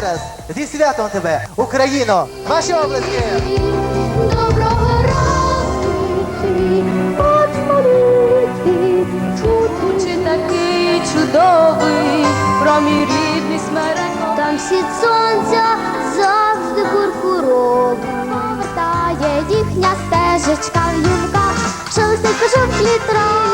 раз зі святом тебе, Україно! Ваші обласки! Доброго ранку, почмарити, чути такий чудовий, про рідний смерек. Там сід сонця завжди куркуров. Повертає їхня стежечка в юмках, шелестить пожовклі трави з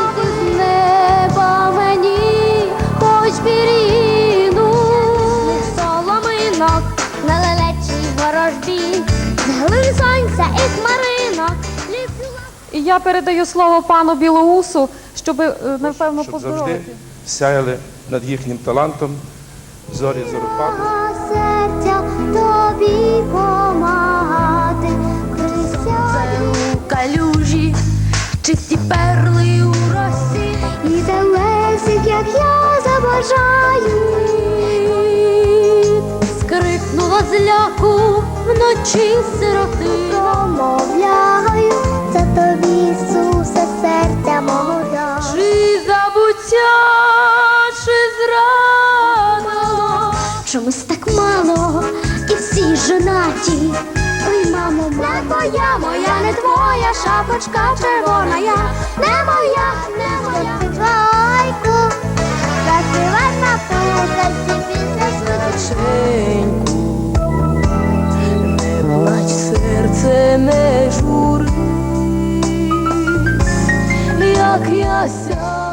сонця і хмаринок. І я передаю слово пану Білоусу, щоб е, напевно щоб завжди сяяли над їхнім талантом зорі зоропаду. Серця тобі помагати, Це у калюжі, чисті перли у росі, і залесик, як я забажаю. Скрикнула зляку вночі сироти. Промовляю, це тобі, Ісусе, серця мого. Чи забуття, чи зрада? Чомусь так мало, і всі жонаті. Ой, мамо, не твоя, моя, не твоя, шапочка червона, я не моя, не моя. So.